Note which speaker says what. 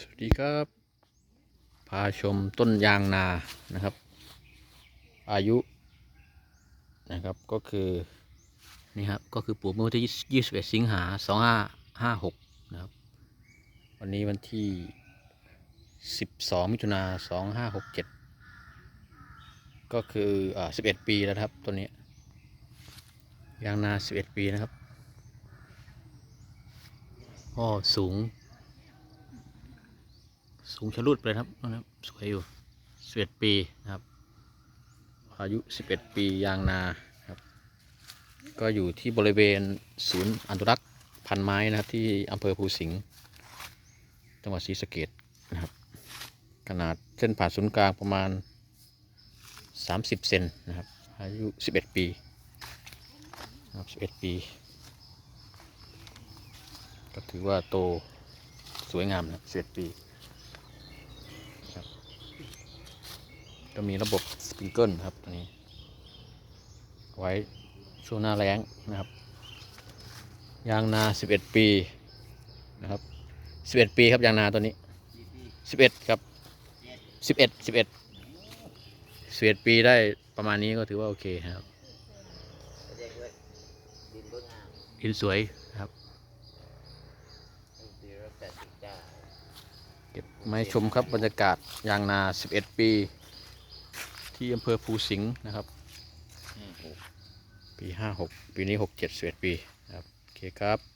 Speaker 1: สวัสดีครับ พาชมต้นยางนานะครับ อายุนะครับก็คือนี่ครับก็คือปลูกเมื่อวันที่21 สิงหา 2556 นะครับ วันนี้วันที่ 12 มิถุนา2567 ก็คืออ่า11 ปีแล้วครับต้นนี้ยางนา 11 ปีนะครับอ้อสูง สูงชะลุดไปเลยครับนะครับ สวยอยู่11ปีนะครับ อายุ11ปียางนาครับ ก็อยู่ที่บริเวณศูนย์อนุรักษ์พันไม้นะครับที่อำเภอภูสิงห์จังหวัดศรีสะเกดนะครับ ขนาดเส้นผ่านศูนย์กลางประมาณ 30 เซนนะครับ อายุ 11 ปีนะครับ11 ปี ก็ถือว่าโตสวยงามนะ11 ปี ก็มีระบบสปริงเกิลครับตัวนี้ ไว้ช่วงหน้าแล้งนะครับ ยางนา 11 ปีนะครับ 11 ปีครับยางนาตัวนี้ 11 ครับ 11 11 11 ปีได้ประมาณนี้ก็ถือว่าโอเคครับ
Speaker 2: ดิน
Speaker 1: สวยครับ
Speaker 2: เก็
Speaker 1: บไม้ชมครับบรรยากาศยางนา 11 ปี ที่อำเภอภูสิงห์นะครับปี56ปีนี้67 11ปีนะครับโอเคครับ